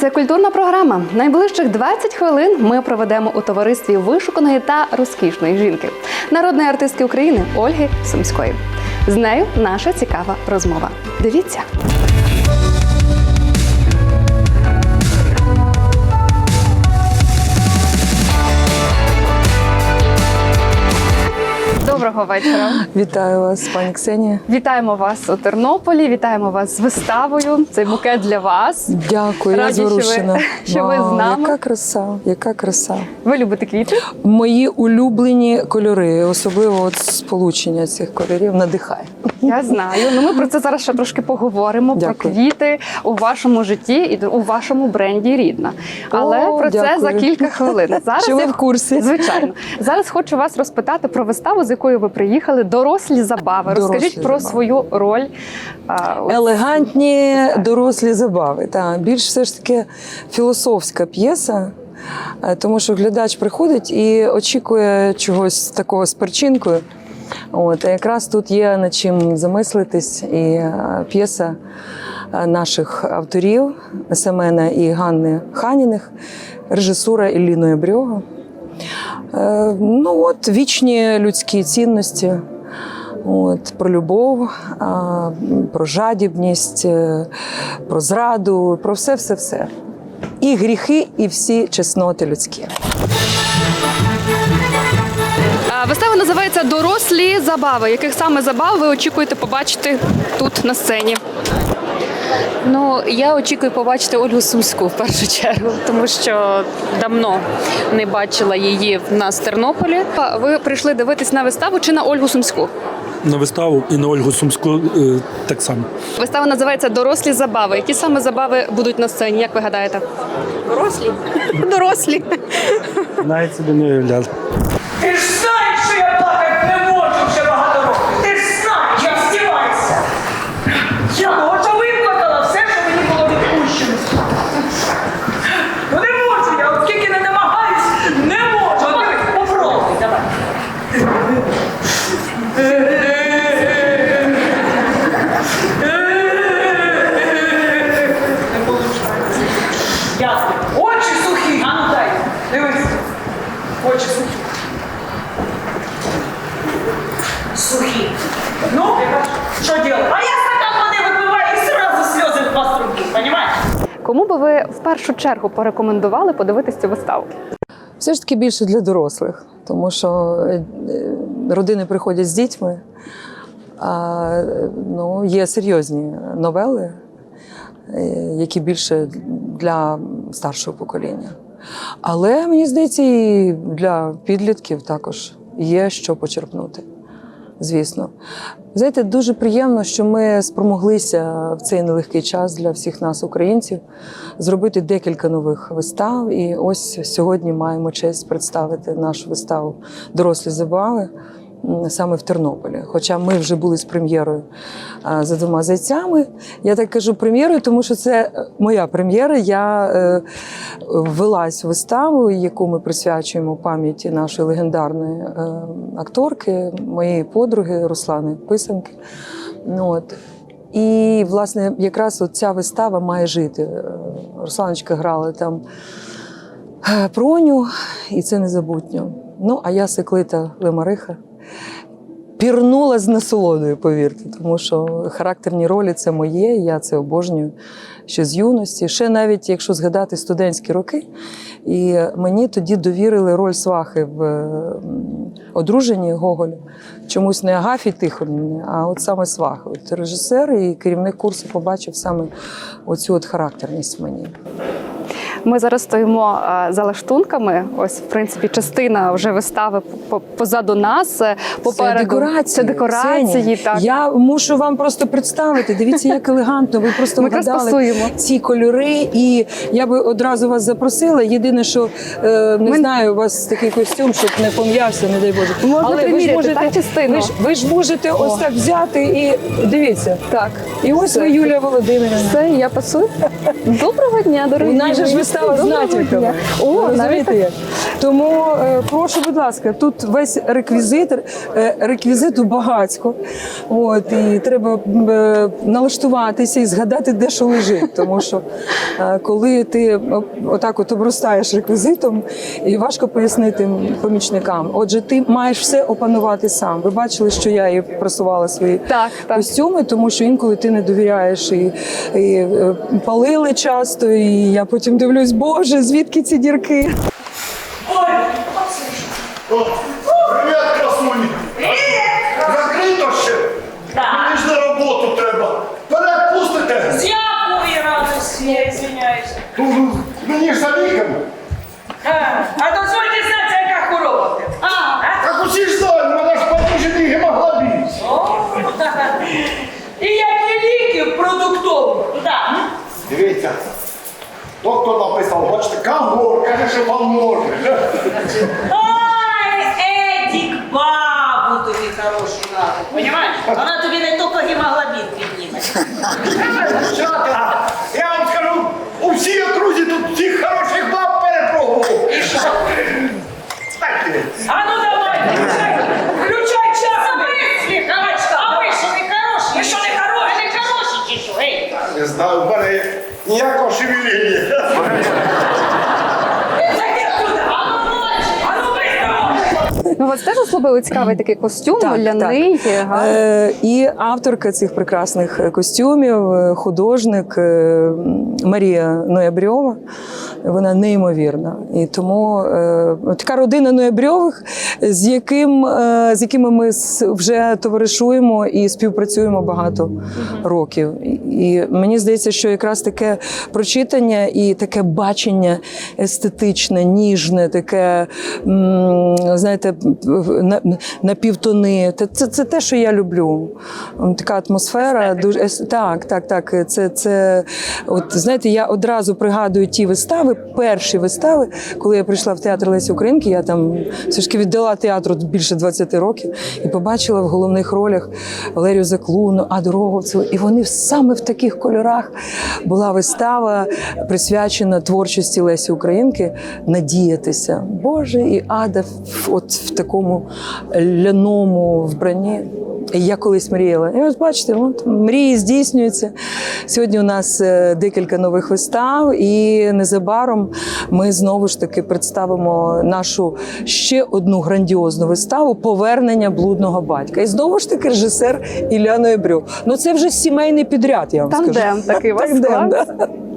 Це культурна програма. Найближчих 20 хвилин ми проведемо у товаристві вишуканої та розкішної жінки, народної артистки України Ольги Сумської. З нею наша цікава розмова. Дивіться. Доброго вечора. Вітаю вас, пані Ксенія. Вітаємо вас у Тернополі. Вітаємо вас з виставою. Цей букет для вас. Дякую, Раді, я що ви- зворушена. що ви з нами. Яка краса, яка краса. Ви любите квіти? Мої улюблені кольори, особливо от сполучення цих кольорів, надихає. Я знаю. Ну ми про це зараз ще трошки поговоримо. Про квіти у вашому житті і у вашому бренді рідна. Але О, про це за кілька хвилин. Зараз Чи ви в курсі? Звичайно, зараз хочу вас розпитати про виставу, з якою ви приїхали. Дорослі забави. Дорослі Розкажіть про забави. свою роль. Елегантні дорослі забави. Та більш все ж таки філософська п'єса. е, Тому що глядач приходить і очікує чогось такого з перчинкою. От, а якраз тут є над чим замислитись, і е, п'єса е, наших авторів Семена і Ганни Ханіних, режисура Ілліної Брьога. Е, Ну от вічні людські цінності. От, про любов, про жадібність, е, про зраду, про все, все, все. І гріхи, і всі чесноти людські. Вистава називається Дорослі забави. Яких саме забав ви очікуєте побачити тут на сцені? Ну, я очікую побачити Ольгу Сумську в першу чергу, тому що давно не бачила її в нас в Тернополі. Ви прийшли дивитись на виставу чи на Ольгу Сумську? на виставу і на Ольгу Сумську е, так само. Вистава називається Дорослі забави. Які саме забави будуть на сцені? Як ви гадаєте? Дорослі. Дорослі. Навіть собі не. Ти ж знаєш, що я плакати не можу вже багато років. Ти ж знаєш, я здіваюся. Я може виплакала все, що мені було відпущено. Ну не можу я, от скільки не намагаюсь, не можу. От диви, Попробуй, давай. Не получається. Ясно. Очі сухі. А ну дай. Дивись. Очі сухі. Сухі. Ну, що делать? А я стакан води випиваю і сразу сльози в два струки, понимаешь? Кому би ви в першу чергу порекомендували подивитись цю виставу? Все ж таки більше для дорослих, тому що е, е, родини приходять з дітьми, а ну, є серйозні новели, е, які більше для старшого покоління. Але мені здається, і для підлітків також є що почерпнути. Звісно, знаєте, дуже приємно, що ми спромоглися в цей нелегкий час для всіх нас, українців, зробити декілька нових вистав. І ось сьогодні маємо честь представити нашу виставу Дорослі забави саме в Тернополі. Хоча ми вже були з прем'єрою за двома зайцями. Я так кажу прем'єрою, тому що це е, моя прем'єра. Я е, ввелась виставу, яку ми присвячуємо пам'яті нашої легендарної е, акторки, моєї подруги Руслани Писанки. Ну, от. І, власне, якраз ця вистава має жити. Русланочка грала там Проню, і це незабутньо. Ну, а я Секлита Лемариха. Пірнула з насолодою, повірте, тому що характерні ролі це моє, я це обожнюю ще з юності. Ще навіть якщо згадати студентські роки, і мені тоді довірили роль свахи в одруженні Гоголя. Чомусь не Агафі Тихонівні, а от саме свахи. От режисер і керівник курсу побачив саме оцю от характерність мені. Ми зараз стоїмо е, за лаштунками. Ось, в принципі, частина вже вистави по- позаду нас. е, Попереду Це декорації. Це декорації. Так Я мушу вам просто представити. Дивіться, як елегантно. Ви просто Ми вгадали ці кольори. І я би одразу вас запросила. Єдине, що е, не Ми- знаю, у вас такий костюм, щоб не пом'явся, не дай Боже. Можна приміряти, так, частину? ви ж, ви ж можете ось так взяти і дивіться. так. І ось ви, Юлія Володимирівна. Все, я пасую. Доброго дня, дорогі. У нас же ж вистава вистава з натяками. О, розумієте як? Тому е, прошу, будь ласка, тут весь реквізит, е, реквізиту багатько. От, і треба е, налаштуватися і згадати, де що лежить. Тому що е, коли ти отак от обростаєш реквізитом, і важко пояснити помічникам. Отже, ти маєш все опанувати сам. Ви бачили, що я і просувала свої Так, так. костюми, тому що інколи ти не довіряєш і, і е, палили часто, і я потім дивлюсь, боже, звідки ці дірки? Ой, О, Привіт, красуні! Закрито ще? Мені ж на роботу треба. Вперед пустите! з якої радості, я извиняюся. Ну, Мені ж за ліками. А, а кагор, каже, що вам може. Ой, Едік, бабу тобі хорошу надо, понимаєш? Вона тобі не тільки гемоглобін підніме. Дівчата, я вам скажу, у всій окрузі тут всіх хороших баб перепробував. І що? Так, е, А ну давай, включай, включай час. А ви що не хороші? Ви що не хороші? Не хороші чи що? Ей, не знаю, в мене ніякого шевеління. Yes, I Ну, вас теж особливо цікавий такий костюм, Так, ляний, гарний. Е, і авторка цих прекрасних е, костюмів, е, художник е, Марія Ноябрьова. Вона неймовірна. І тому е, така родина Ноябрьових, з, яким, е, з якими ми вже товаришуємо і співпрацюємо багато років. І, і мені здається, що якраз таке прочитання і таке бачення естетичне, ніжне, таке, знаєте, на, на півтони. Це, це, це те, що я люблю. Така атмосфера. Дуже так, так, так. Це, це от знаєте, я одразу пригадую ті вистави, перші вистави, коли я прийшла в театр Лесі Українки, я там все ж таки віддала театру більше 20 років і побачила в головних ролях Валерію Заклуну, Аду Роговцеву. І вони саме в таких кольорах була вистава, присвячена творчості Лесі Українки надіятися. Боже, і Ада от в такому ляному вбранні. Я колись мріяла. І ось бачите, от мрії здійснюються. Сьогодні у нас е, декілька нових вистав, і незабаром ми знову ж таки представимо нашу ще одну грандіозну виставу Повернення блудного батька. І знову ж таки режисер Ілля Ноябрьов. Ну це вже сімейний підряд. Я вам скажу. Тандем такий вас Тандем.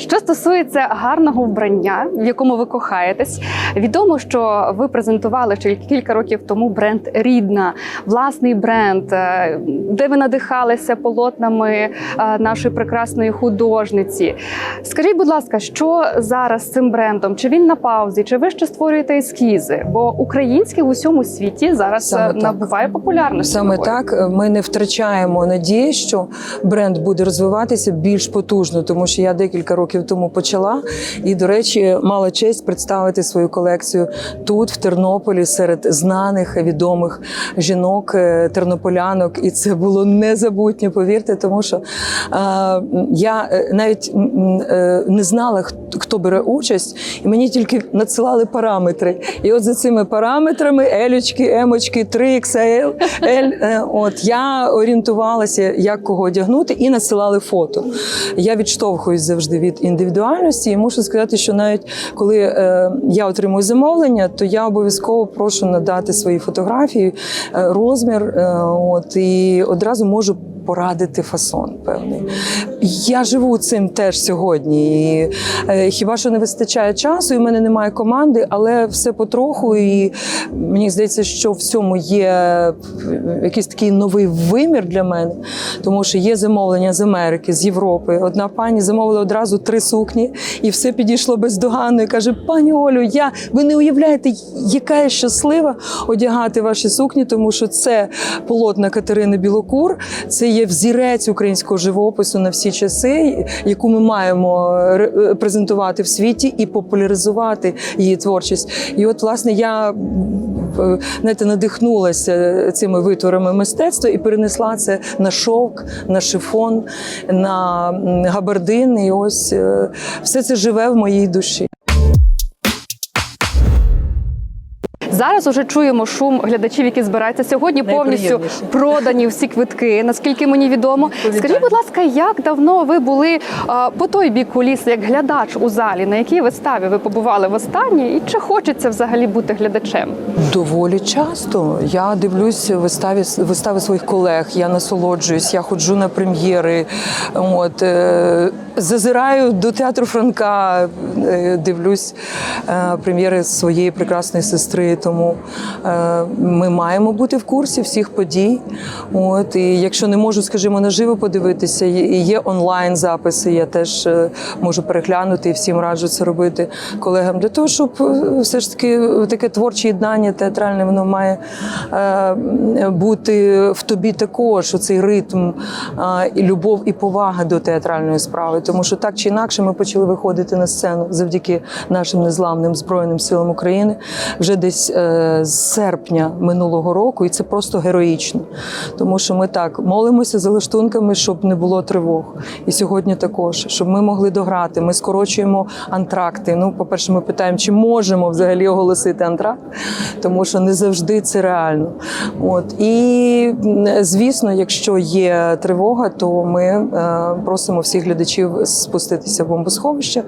Що стосується гарного вбрання, в якому ви кохаєтесь, відомо, що ви презентували ще кілька років тому бренд Рідна, власний бренд, е, де ви надихалися полотнами е, нашої прекрасної художниці. Скажіть, будь ласка, що зараз з цим брендом? Чи він на паузі, чи ви ще створюєте ескізи? Бо український в усьому світі зараз Саме е, так. набуває популярності. Саме нової. так ми не втрачаємо надії, що бренд буде розвиватися більш потужно, тому що я декілька років тому почала. І, до речі, мала честь представити свою колекцію тут, в Тернополі, серед знаних відомих жінок, е, тернополянок, і це було незабутнє, повірте, тому що е, я навіть е, не знала, хто- хто бере участь, і мені тільки надсилали параметри. І от за цими параметрами елючки, емочки, 3XL, L, е, от я орієнтувалася, як кого одягнути, і надсилали фото. Я відштовхуюсь завжди від індивідуальності, і мушу сказати, що навіть коли е, я отримую замовлення, то я обов'язково прошу надати свої фотографії, е, розмір, от і одразу можу. Порадити фасон певний. Я живу цим теж сьогодні. І, е, хіба що не вистачає часу, і в мене немає команди, але все потроху. І мені здається, що в цьому є якийсь такий новий вимір для мене, тому що є замовлення з Америки, з Європи. Одна пані замовила одразу три сукні, і все підійшло бездоганно. І каже: пані Олю, я ви не уявляєте, яка я щаслива одягати ваші сукні, тому що це полотна Катерини Білокур, це є взірець українського живопису на всі часи, яку ми маємо ре- презентувати в світі і популяризувати її творчість. І от, власне, я е, знаєте, надихнулася цими витворами мистецтва і перенесла це на шовк, на шифон, на габардин. І ось е, все це живе в моїй душі. Зараз уже чуємо шум глядачів, які збираються сьогодні. Повністю продані всі квитки, наскільки мені відомо. Скажіть, будь ласка, як давно ви були а, по той бік куліси, як глядач у залі? На якій виставі ви побували востаннє? І чи хочеться взагалі бути глядачем? Доволі часто я дивлюсь вистави вистави своїх колег. Я насолоджуюсь, я ходжу на прем'єри. От е, зазираю до театру Франка, е, дивлюсь е, прем'єри своєї прекрасної сестри. Тому е, ми маємо бути в курсі всіх подій. От і якщо не можу, скажімо, наживо подивитися, є- онлайн записи. Я теж е, можу переглянути і всім раджу це робити колегам для того, щоб е, все ж таки таке творче єднання театральне воно має бути в тобі також оцей ритм і любов і повага до театральної справи. Тому що так чи інакше ми почали виходити на сцену завдяки нашим незламним збройним силам України вже десь з серпня минулого року, і це просто героїчно. Тому що ми так молимося за лаштунками, щоб не було тривог. І сьогодні також, щоб ми могли дограти. Ми скорочуємо антракти. Ну, по-перше, ми питаємо, чи можемо взагалі оголосити антракт, тому що не завжди це реально. От і звісно, якщо є тривога, то ми е, просимо всіх глядачів спуститися в бомбосховище.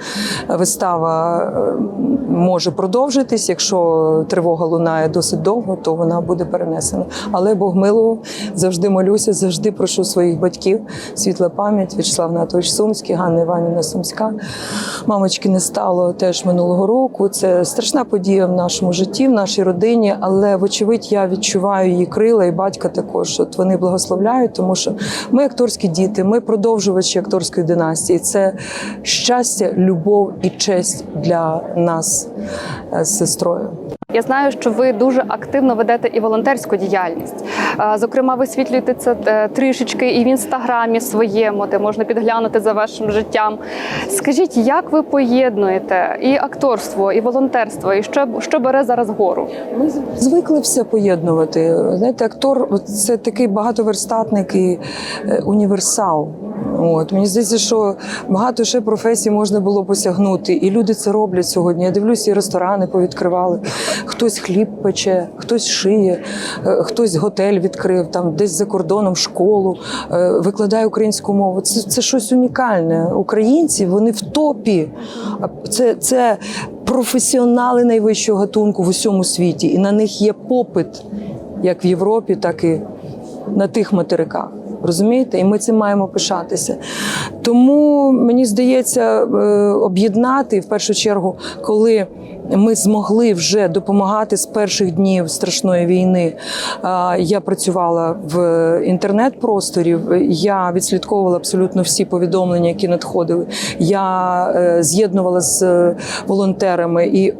Вистава е, може продовжитись. Якщо тривога лунає досить довго, то вона буде перенесена. Але Бог милував, завжди молюся, завжди прошу своїх батьків. Світла пам'ять, В'ячеслав Натович Сумський, Ганна Іванівна Сумська. Мамочки не стало теж минулого року. Це страшна подія в нашому житті, в нашій родині. Але вочевидь я відчуваю її крила, і батька також. От вони благословляють, тому що ми акторські діти, ми продовжувачі акторської династії. Це щастя, любов і честь для нас е, з сестрою. Я знаю, що ви дуже активно ведете і волонтерську діяльність. Е, Зокрема, висвітлюєте це е, трішечки і в інстаграмі своєму, де можна підглянути за вашим життям. Скажіть, як ви поєднуєте і акторство, і волонтерство, і що, що бере зараз гору? Ми звикли все поєднувати. Знаєте, актор це такий багатоверстатник і е, універсал. От мені здається, що багато ще професій можна було посягнути, і люди це роблять сьогодні. Я дивлюся, і ресторани повідкривали. Хтось хліб пече, хтось шиє, е, хтось готель відкрив, там десь за кордоном школу, е, викладає українську мову. Це, це щось унікальне. Українці вони в топі. Це, це професіонали найвищого гатунку в усьому світі, і на них є попит як в Європі, так і на тих материках. Розумієте, і ми цим маємо пишатися. Тому мені здається, е, об'єднати в першу чергу, коли ми змогли вже допомагати з перших днів страшної війни. Я працювала в інтернет-просторі, я відслідковувала абсолютно всі повідомлення, які надходили. Я е, з'єднувала з е, волонтерами, і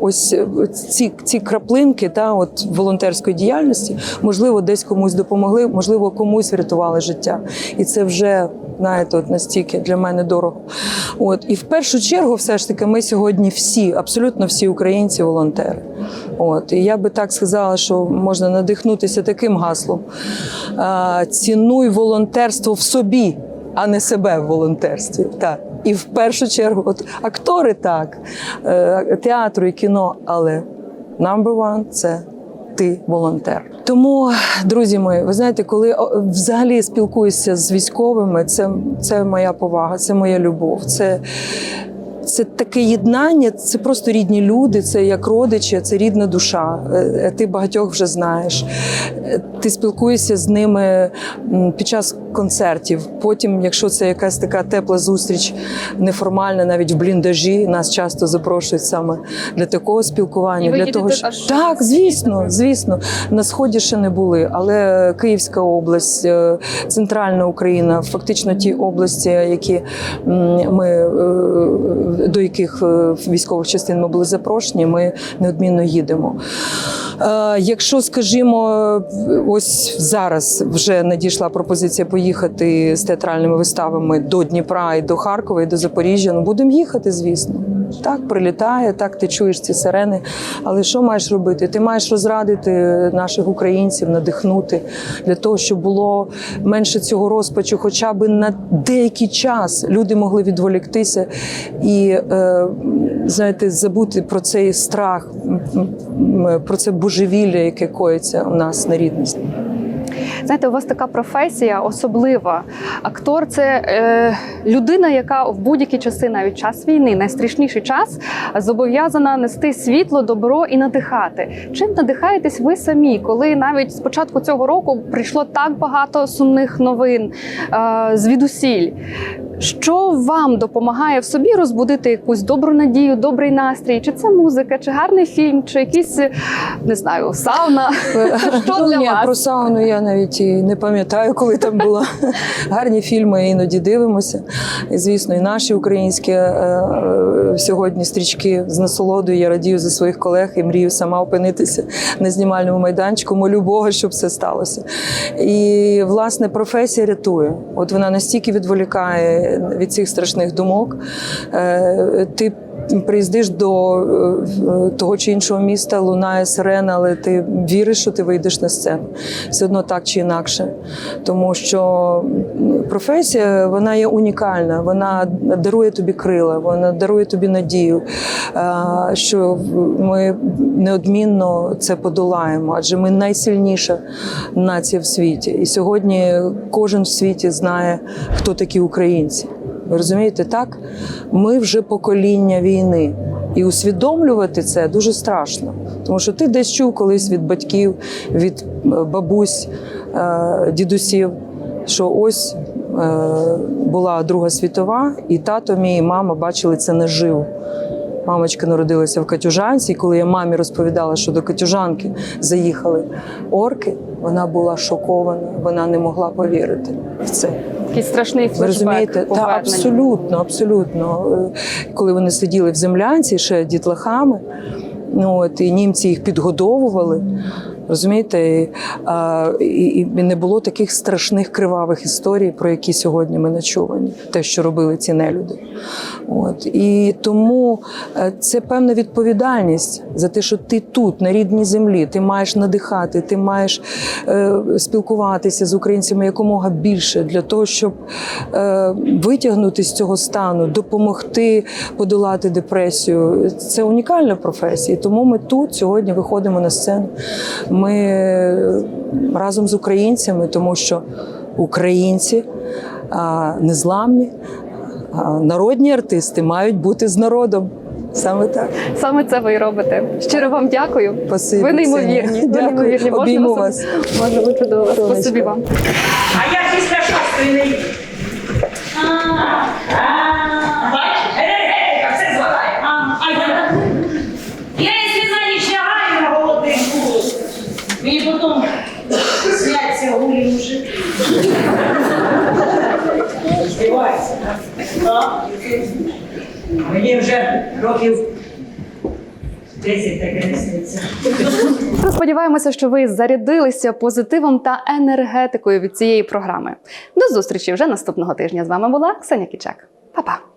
ось ці, ці краплинки та от волонтерської діяльності, можливо, десь комусь допомогли, можливо, комусь врятували життя. І це вже знаєте, от настільки для мене дорого. От і в першу чергу, все ж таки, ми сьогодні всі, абсолютно всі українці, волонтери. От і я би так сказала, що можна надихнутися таким гаслом: цінуй волонтерство в собі, а не себе в волонтерстві. Так. І в першу чергу, от актори так, е, театру і кіно, але number one – це ти волонтер. Тому, друзі мої, ви знаєте, коли взагалі спілкуюся з військовими, це, це моя повага, це моя любов. Це, це таке єднання, це просто рідні люди, це як родичі, це рідна душа. Е, Ти багатьох вже знаєш. Е, Ти спілкуєшся з ними під час концертів. Потім, якщо це якась така тепла зустріч, неформальна, навіть в бліндажі, нас часто запрошують саме для такого спілкування. Для того, що... аж Так, звісно, звісно. На сході ще не були, але Київська область, е, центральна Україна, фактично ті області, які ми е, до яких е, військових частин ми були запрошені, ми неодмінно їдемо. Е, Якщо, скажімо, ось зараз вже надійшла пропозиція поїхати з театральними виставами до Дніпра і до Харкова і до Запоріжжя, ну будемо їхати, звісно. Так, прилітає, так ти чуєш ці сирени. Але що маєш робити? Ти маєш розрадити наших українців, надихнути для того, щоб було менше цього розпачу, хоча б на деякий час люди могли відволіктися і е, знаєте, забути про цей страх, про це божевілля, яке коїться у нас на рідність. Знаєте, у вас така професія особлива. Актор це е, людина, яка в будь-які часи, навіть час війни, найстрашніший час, зобов'язана нести світло, добро і надихати. Чим надихаєтесь ви самі, коли навіть з початку цього року прийшло так багато сумних новин е, звідусіль? Що вам допомагає в собі розбудити якусь добру надію, добрий настрій? Чи це музика, чи гарний фільм, чи якісь не знаю, сауна? Що Ну, для ні, вас? про сауну я навіть і не пам'ятаю, коли там було. Гарні фільми іноді дивимося. Звісно, і наші українські е, е, сьогодні стрічки з насолодою. Я радію за своїх колег і мрію сама опинитися на знімальному майданчику. Молю Бога, щоб це сталося. І власне професія рятує. От вона настільки відволікає від цих страшних думок. Е, Ти приїздиш до е, того чи іншого міста, лунає сирена, але ти віриш, що ти вийдеш на сцену. Все одно так чи інакше. Тому що професія вона є унікальна, вона дарує тобі крила, вона дарує тобі надію, е, що ми неодмінно це подолаємо, адже ми найсильніша нація в світі. І сьогодні кожен в світі знає, хто такі українці. Ви розумієте, так? Ми вже покоління війни. І усвідомлювати це дуже страшно. Тому що ти десь чув колись від батьків, від е, бабусь, е, дідусів, що ось е, була Друга світова, і тато мій і мама бачили це наживо. Мамочка народилася в Катюжанці, і коли я мамі розповідала, що до Катюжанки заїхали орки, вона була шокована, вона не могла повірити в це. Такий страшний флешбек розумієте? Та абсолютно, абсолютно. Е, Коли вони сиділи в землянці ще дітлахами, ну от і німці їх підгодовували. Розумієте, і, а, і, і не було таких страшних кривавих історій, про які сьогодні ми начувані, те, що робили ці нелюди. От і тому е, це певна відповідальність за те, що ти тут, на рідній землі, ти маєш надихати, ти маєш е, спілкуватися з українцями якомога більше для того, щоб е, витягнути з цього стану, допомогти подолати депресію. Це унікальна професія. Тому ми тут сьогодні виходимо на сцену. Ми е, разом з українцями, тому що українці незламні, а народні артисти мають бути з народом. Саме так. Саме це ви і робите. Щиро вам дякую. Спасибі, ви неймовірні. Дякую. Ви неймовірні. Можна Обійму вас- вас. Може, ви чудово. Спасибі вам. А я після шостої не їду. Бачиш, енергетика, все згадає. А я, я якщо на ніч лягаю на голодний кулу, мені потім сняться гулі мужики. Здівається, так? Мені вже років 10 таке не. Сподіваємося, що ви зарядилися позитивом та енергетикою від цієї програми. До зустрічі вже наступного тижня. З вами була Ксеня Кічак. Па-па!